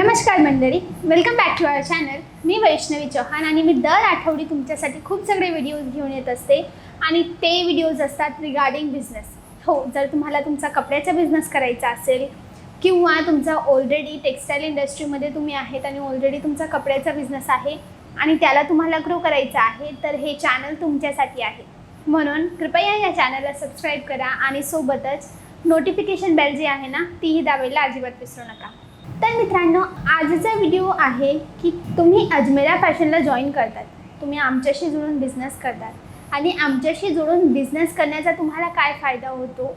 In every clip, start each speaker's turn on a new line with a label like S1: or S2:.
S1: नमस्कार मंडळी welcome back to our channel मी वैष्णवी चौहान आणि मी दर आठवडी तुमच्यासाठी खूप सगळे व्हिडिओज घेऊन येत असते आणि ते व्हिडिओज असतात रिगार्डिंग बिझनेस हो जर तुम्हाला तुमचा कपड्याचा बिझनेस करायचा असेल किंवा तुमचा ऑलरेडी टेक्स्टाईल इंडस्ट्रीमध्ये तुम्ही आहेत आणि ऑलरेडी तुमचा कपड्याचा बिझनेस आहे आणि त्याला तुम्हाला ग्रो करायचा आहे तर हे चॅनल तुमच्यासाठी आहे. म्हणून कृपया या चॅनलला सबस्क्राईब करा आणि सोबतच नोटिफिकेशन बेल जी आहे ना तीही दाबायला अजिबात विसरू नका. तर मित्रांनो आजचा व्हिडिओ आहे की तुम्ही अजमेरा फॅशनला जॉईन करतात. तुम्ही आमच्याशी जुळून बिझनेस करतात. आणि आमच्याशी जुळून बिझनेस करण्याचा तुम्हाला काय फायदा होतो?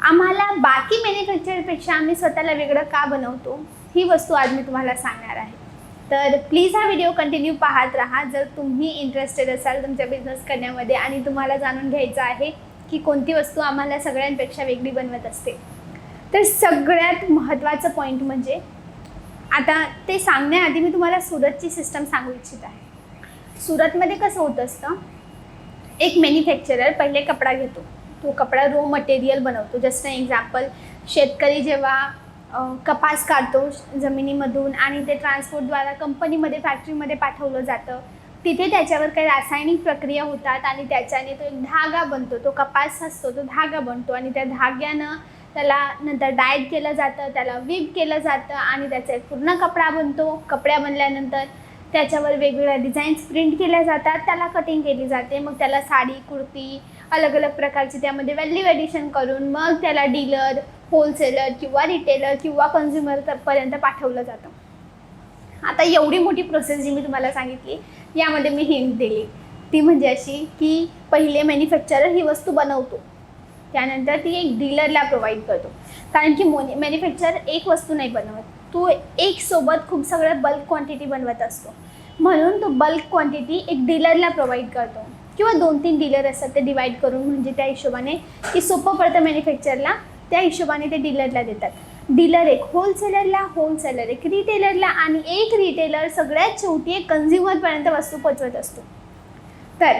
S1: आम्हाला बाकी मॅन्युफॅक्चरपेक्षा आम्ही स्वतःला वेगळं का बनवतो? ही वस्तू आज मी तुम्हाला सांगणार आहे. तर प्लीज हा व्हिडिओ कंटिन्यू पाहत राहा. जर तुम्ही इंटरेस्टेड असाल तुमच्या बिझनेस करण्यामध्ये आणि तुम्हाला जाणून घ्यायचं आहे की कोणती वस्तू आम्हाला सगळ्यांपेक्षा वेगळी बनवत असते. तर सगळ्यात महत्त्वाचं पॉईंट म्हणजे आता ते सांगण्याआधी मी तुम्हाला सुरतची सिस्टम सांगू इच्छित आहे. सुरतमध्ये कसं होत असतं एक मॅन्युफॅक्चरर पहिले कपडा घेतो. तो कपडा रो मटेरियल बनवतो. जस्ट एक्झाम्पल शेतकरी जेव्हा कपास काढतो जमिनीमधून आणि ते ट्रान्सपोर्टद्वारा कंपनीमध्ये फॅक्टरीमध्ये पाठवलं जातं तिथे त्याच्यावर काही रासायनिक प्रक्रिया होतात आणि त्याच्याने तो एक धागा बनतो. तो कपास असतो तो धागा बनतो आणि त्या धाग्यानं त्याला नंतर डायट केलं जातं त्याला वीप केलं जातं आणि त्याचा एक पूर्ण कपडा बनतो. कपड्या बनल्यानंतर त्याच्यावर वेगवेगळ्या डिझाईन्स प्रिंट केल्या जातात. त्याला कटिंग केली जाते. मग त्याला साडी कुर्ती अलग अलग प्रकारची त्यामध्ये व्हॅल्यू एडिशन करून मग त्याला डीलर होलसेलर किंवा रिटेलर किंवा कन्झ्युमरपर्यंत पाठवलं जातं. आता एवढी मोठी प्रोसेस जी मी तुम्हाला सांगितली यामध्ये मी हिंट दिली. ती म्हणजे अशी की पहिले मॅन्युफॅक्चरर ही वस्तू बनवतो. त्यानंतर ती एक डीलरला प्रोव्हाइड करतो. कारण की मोनी मॅन्युफॅक्चर एक वस्तू नाही बनवत. तो एक सोबत खूप सगळं बल्क क्वांटिटी बनवत असतो. म्हणून तो बल्क क्वांटिटी एक डीलरला प्रोव्हाइड करतो. किंवा दोन तीन डीलर असतात ते डिवाईड करून म्हणजे त्या हिशोबाने की सोपं पडतं मॅन्युफॅक्चरला त्या हिशोबाने ते डीलरला देतात. डीलर एक होलसेलरला होलसेलर एक रिटेलरला आणि एक रिटेलर सगळ्यात शेवटी एक कन्झ्युमरपर्यंत वस्तू पोचवत असतो. तर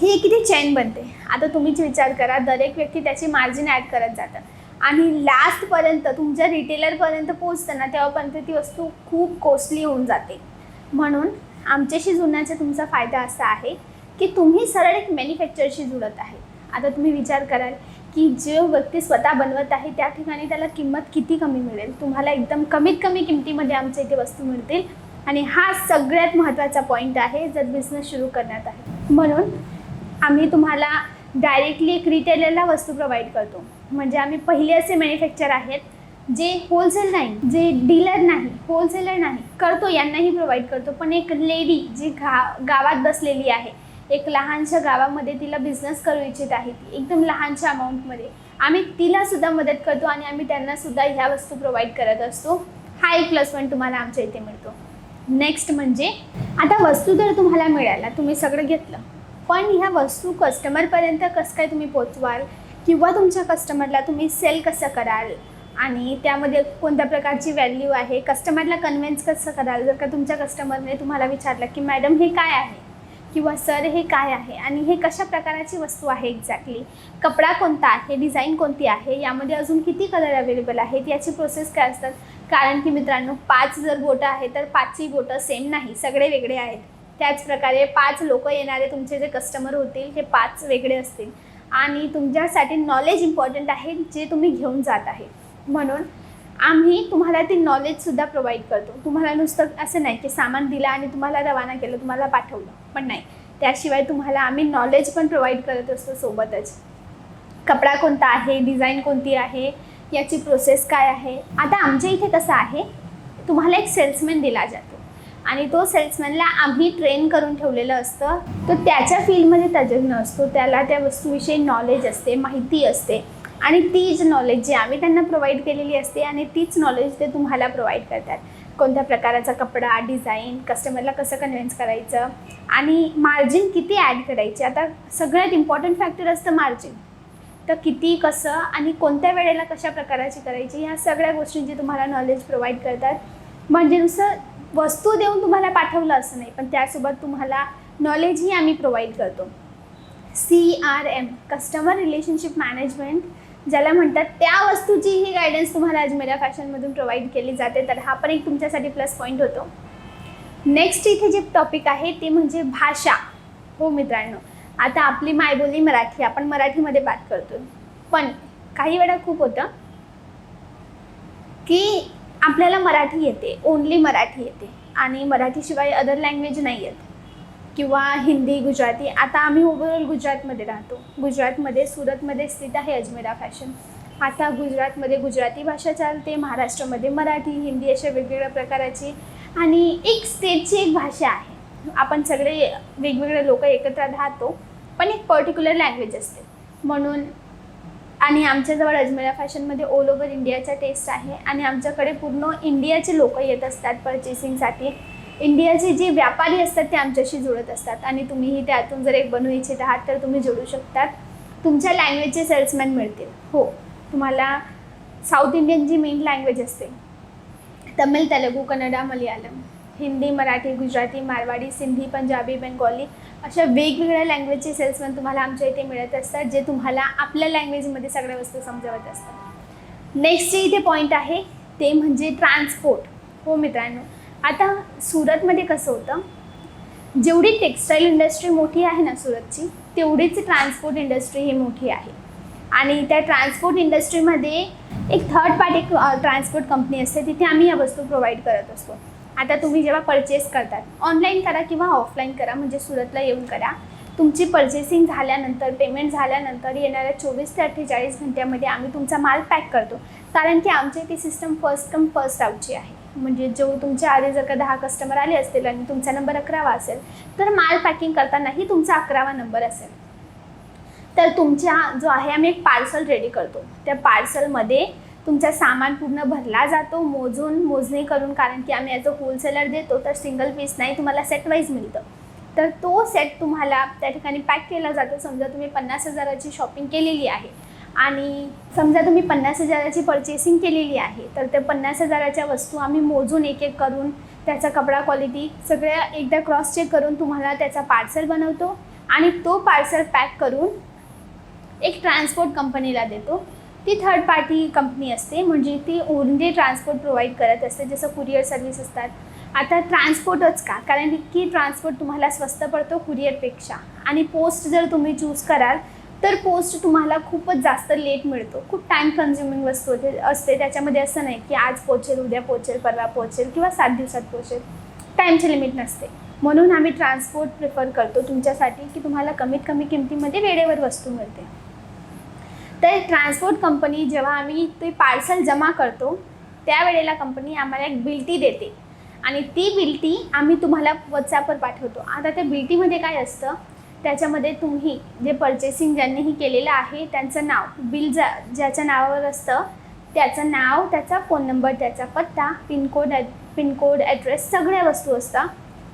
S1: ही किती चेन बनते? आता तुम्हीच विचार करा दर एक व्यक्ती त्याची मार्जिन ॲड करत जातं आणि लास्टपर्यंत तुमच्या रिटेलरपर्यंत पोचतं ना तेव्हापर्यंत ती वस्तू खूप कॉस्टली होऊन जाते. म्हणून आमच्याशी जुळण्याचा तुमचा फायदा असा आहे की तुम्ही सरळ एक मॅन्युफॅक्चरशी जुळत आहे. आता तुम्ही विचार कराल की जो व्यक्ती स्वतः बनवत आहे त्या ठिकाणी त्याला किंमत किती कमी मिळेल? तुम्हाला एकदम कमीत कमी किमतीमध्ये आमच्या इथे वस्तू मिळतील. आणि हा सगळ्यात महत्त्वाचा पॉईंट आहे जर बिझनेस सुरू करण्यात आहे. म्हणून आम्ही तुम्हाला डायरेक्टली एक रिटेलरला वस्तू प्रोव्हाइड करतो. म्हणजे आम्ही पहिले असे मॅन्युफॅक्चर आहेत जे होलसेल नाही जे डीलर नाही होलसेलर नाही करतो यांनाही प्रोव्हाइड करतो. पण एक लेडी जी गा गावात बसलेली आहे एक लहानशा गावामध्ये तिला बिझनेस करू इच्छित आहे ती एकदम लहानशा अमाऊंटमध्ये आम्ही तिलासुद्धा मदत करतो आणि आम्ही त्यांनासुद्धा ह्या वस्तू प्रोव्हाइड करत असतो. हा एक प्लस पॉईंट तुम्हाला आमच्या इथे मिळतो. नेक्स्ट म्हणजे आता वस्तू जर तुम्हाला मिळाला तुम्ही सगळं घेतलं. पण ह्या वस्तू कस्टमरपर्यंत कसं काय तुम्ही पोचवाल? किंवा तुमच्या कस्टमरला तुम्ही सेल कसं कराल? आणि त्यामध्ये कोणत्या प्रकारची व्हॅल्यू आहे? कस्टमरला कन्व्हिन्स कसं कराल? जर का तुमच्या कस्टमरने तुम्हाला विचारलं की मॅडम हे काय आहे? किंवा सर हे काय आहे? आणि हे कशा प्रकाराची वस्तू आहे एक्झॅक्टली कपडा कोणता आहे? डिझाईन कोणती आहे? यामध्ये अजून किती कलर अवेलेबल आहेत? याची प्रोसेस काय असतात? कारण की मित्रांनो पाच जर बोटं आहे तर पाचही बोटं सेम नाही. सगळे वेगळे आहेत. त्याच प्रकारे पाच लोक येणारे तुमचे जे कस्टमर होतील ते पाच वेगळे असतील. आणि तुमच्यासाठी नॉलेज इम्पॉर्टंट आहे जे तुम्ही घेऊन जात आहे. म्हणून आम्ही तुम्हाला ती नॉलेजसुद्धा प्रोव्हाइड करतो. तुम्हाला नुसतं असं नाही की सामान दिलं आणि तुम्हाला रवाना केलं तुम्हाला पाठवलं. पण नाही. त्याशिवाय तुम्हाला आम्ही नॉलेज पण प्रोव्हाइड करत असतो सोबतच. कपडा कोणता आहे डिझाईन कोणती आहे याची प्रोसेस काय आहे? आता आमच्या इथे कसं आहे? तुम्हाला एक सेल्समॅन दिला जातो. आणि तो सेल्समॅनला आम्ही ट्रेन करून ठेवलेलं असतं. तो त्याच्या फील्डमध्ये तज्ज्ञ असतो. त्याला त्या वस्तूविषयी नॉलेज असते माहिती असते. आणि तीच नॉलेज जी आम्ही त्यांना प्रोव्हाइड केलेली असते आणि तीच नॉलेज ते तुम्हाला प्रोव्हाइड करतात. कोणत्या प्रकाराचा कपडा डिझाईन कस्टमरला कसं कन्व्हिन्स करायचं आणि मार्जिन किती ॲड करायची. आता सगळ्यात इम्पॉर्टंट फॅक्टर असतं मार्जिन तर किती कसं आणि कोणत्या वेळेला कशा प्रकाराची करायची ह्या सगळ्या गोष्टींची तुम्हाला नॉलेज प्रोव्हाइड करतात. म्हणजे नुसतं वस्तू देऊन तुम्हाला पाठवलं असं नाही पण त्यासोबत तुम्हाला नॉलेजही आम्ही प्रोव्हाइड करतो. C R M customer relationship management ज्याला म्हणतात त्या वस्तूचीही गायडन्स तुम्हाला अजमेरा फॅशनमधून प्रोव्हाइड केली जाते तर हा पण एक तुमच्यासाठी प्लस पॉईंट होतो. नेक्स्ट इथे जे टॉपिक आहे ते म्हणजे भाषा. हो मित्रांनो आता आपली मायबोली मराठी आपण मराठीमध्ये बात करतो पण काही वेळा खूप होतं की आपल्याला मराठी येते. ओनली मराठी येते. आणि मराठीशिवाय अदर लँग्वेज नाही येत. किंवा हिंदी गुजराती आता आम्ही ओव्हरऑल गुजरातमध्ये राहतो. गुजरातमध्ये सुरतमध्ये स्थित आहे अजमेरा फॅशन आता गुजरातमध्ये गुजराती भाषा चालते महाराष्ट्रामध्ये मराठी हिंदी अशा वेगवेगळ्या प्रकाराची. आणि एक स्टेटची एक भाषा आहे. आपण सगळे वेगवेगळे लोक एकत्र राहतो पण एक पर्टिक्युलर लँग्वेज असते. म्हणून आणि आमच्याजवळ अजमेरा फॅशनमध्ये ऑल ओव्हर इंडियाचा टेस्ट आहे. आणि आमच्याकडे पूर्ण इंडियाचे लोक येत असतात पर्चेसिंगसाठी इंडियाचे जे व्यापारी असतात ते आमच्याशी जुळत असतात. आणि तुम्हीही त्यातून जर एक बनवू इच्छित आहात तर तुम्ही जोडू शकतात. तुमच्या लँग्वेजचे सेल्समॅन मिळतील. हो तुम्हाला साऊथ इंडियन जी मेन लँग्वेज असते तमिळ तेलुगू कन्नडा मल्याळम हिंदी मराठी गुजराती मारवाडी सिंधी पंजाबी बेंगॉली अशा वेगवेगळ्या लँग्वेजचे सेल्समॅन तुम्हाला आमच्या इथे मिळत असतात जे तुम्हाला आपल्या लँग्वेजमध्ये सगळ्या वस्तू समजावत असतात. नेक्स्ट जे इथे पॉईंट आहे ते म्हणजे ट्रान्सपोर्ट हो मित्रांनो आता सुरतमध्ये कसं होतं जेवढी टेक्स्टाईल इंडस्ट्री मोठी आहे ना सुरतची तेवढीच ट्रान्सपोर्ट इंडस्ट्री ही मोठी आहे. आणि त्या ट्रान्सपोर्ट इंडस्ट्रीमध्ये एक थर्ड पार्टी ट्रान्सपोर्ट कंपनी असते तिथे आम्ही या वस्तू प्रोव्हाइड करत असतो. आता तुम्ही जेव्हा परचेस करतात ऑनलाईन करा किंवा ऑफलाईन करा म्हणजे सुरतला येऊन करा. तुमची पर्चेसिंग झाल्यानंतर पेमेंट झाल्यानंतर येणाऱ्या चोवीस ते अठ्ठेचाळीस घंट्यामध्ये आम्ही तुमचा माल पॅक करतो. कारण की आमची ती सिस्टम फर्स्ट कम फर्स्ट आउटची आहे. म्हणजे जो तुमच्या आधी जर का दहा कस्टमर आले असतील आणि तुमचा नंबर अकरावा असेल तर माल पॅकिंग करतानाही तुमचा अकरावा नंबर असेल. तर तुमच्या जो आहे आम्ही एक पार्सल रेडी करतो. त्या पार्सलमध्ये तुमचा सामान पूर्ण भरला जातो मोजून मोजणी करून कारण की आम्ही ॲज अ होलसेलर देतो तर सिंगल पीस नाही तुम्हाला सेट वाईज मिळतं. तर तो सेट तुम्हाला त्या ठिकाणी पॅक केला जातो. समजा तुम्ही पन्नास हजाराची शॉपिंग केलेली आहे आणि समजा तुम्ही पन्नास हजाराची पर्चेसिंग केलेली आहे तर त्या पन्नास हजाराच्या वस्तू आम्ही मोजून एक एक करून त्याचा कपडा क्वालिटी सगळ्या एकदा क्रॉस चेक करून तुम्हाला त्याचा पार्सल बनवतो आणि तो पार्सल पॅक करून एक ट्रान्सपोर्ट कंपनीला देतो. ती थर्ड पार्टी कंपनी असते. म्हणजे ती ओनली ट्रान्सपोर्ट प्रोव्हाइड करत असते. जसं कुरिअर सर्व्हिस असतात. आता ट्रान्सपोर्टच का? कारण की ट्रान्सपोर्ट तुम्हाला स्वस्त पडतो कुरिअरपेक्षा आणि पोस्ट जर तुम्ही चूज कराल तर पोस्ट तुम्हाला खूपच जास्त लेट मिळतो. खूप टाईम कन्झ्युमिंग वस्तू असते. त्याच्यामध्ये असं नाही की आज पोचेल उद्या पोचेल परवा पोचेल किंवा सात दिवसात पोचेल टाईमची लिमिट नसते. म्हणून आम्ही ट्रान्सपोर्ट प्रिफर करतो तुमच्यासाठी की तुम्हाला कमीत कमी किमतीमध्ये वेळेवर वस्तू मिळते. तर ट्रान्सपोर्ट कंपनी जेव्हा आम्ही ते पार्सल जमा करतो त्यावेळेला कंपनी आम्हाला एक बिल्टी देते. आणि ती बिल्टी आम्ही तुम्हाला व्हॉट्सॲपवर पाठवतो. आता त्या बिल्टीमध्ये काय असतं? त्याच्यामध्ये तुम्ही जे पर्चेसिंग ज्यांनीही केलेलं आहे त्यांचं नाव बिल ज्या ज्याच्या नावावर असतं त्याचं नाव त्याचा फोन नंबर त्याचा पत्ता पिनकोड ॲ पिनकोड ॲड्रेस सगळ्या वस्तू असतात.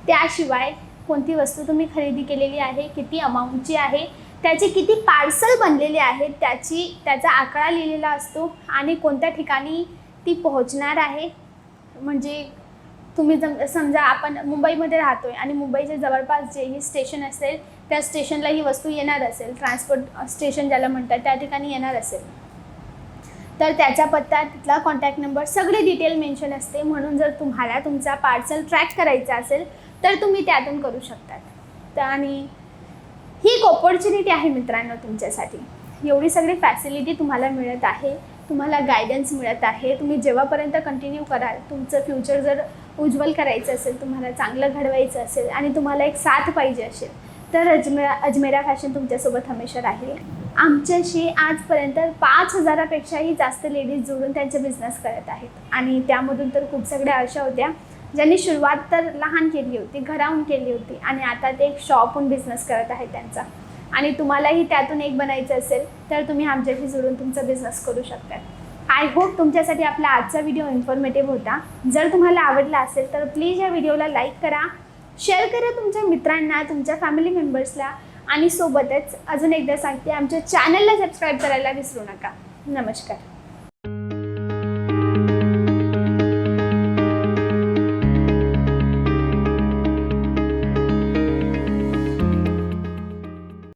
S1: त्याशिवाय कोणती वस्तू तुम्ही खरेदी केलेली आहे किती अमाऊंटची आहे त्याचे किती पार्सल बनलेले आहेत त्याची त्याचा आकडा लिहिलेला असतो आणि कोणत्या ठिकाणी ती पोहोचणार आहे. म्हणजे तुम्ही जम समजा आपण मुंबईमध्ये राहतो आहे आणि मुंबईच्या जवळपास जेही स्टेशन असेल त्या स्टेशनला ही वस्तू येणार असेल ट्रान्सपोर्ट स्टेशन ज्याला म्हणतात त्या ठिकाणी येणार असेल. तर त्याचा पत्ता तिथला कॉन्टॅक्ट नंबर सगळे डिटेल मेन्शन असते. म्हणून जर तुम्हाला तुमचा पार्सल ट्रॅक करायचा असेल तर तुम्ही त्यातून करू शकतात. तर आणि ही एक ऑपॉर्च्युनिटी आहे मित्रांनो तुमच्यासाठी. एवढी सगळी फॅसिलिटी तुम्हाला मिळत आहे तुम्हाला गायडन्स मिळत आहे तुम्ही जेव्हापर्यंत कंटिन्यू कराल तुमचं फ्युचर जर उज्ज्वल करायचं असेल तुम्हाला चांगलं घडवायचं असेल आणि तुम्हाला एक साथ पाहिजे असेल तर अजमेरा अजमेरा फॅशन तुमच्यासोबत हमेशा राहील. आमच्याशी आजपर्यंत पाच हजारापेक्षाही जास्त लेडीज जोडून त्यांचे बिझनेस करत आहेत. आणि त्यामधून तर खूप सगळ्या अशा होत्या. ज्यांनी सुरुवात तर लहान केली होती घराहून केली होती आणि आता ते एक शॉपहून बिझनेस करत आहेत त्यांचा. आणि तुम्हालाही त्यातून एक बनायचं असेल तर तुम्ही आमच्याशी जुळून तुमचा बिझनेस करू शकता. आय होप तुमच्यासाठी आपला आजचा व्हिडिओ इन्फॉर्मेटिव्ह होता. जर तुम्हाला आवडला असेल तर प्लीज या व्हिडिओला लाईक करा. शेअर करा तुमच्या मित्रांना तुमच्या फॅमिली मेंबर्सला आणि सोबतच अजून एकदा सांगते आमच्या चॅनलला सबस्क्राईब करायला विसरू नका. नमस्कार.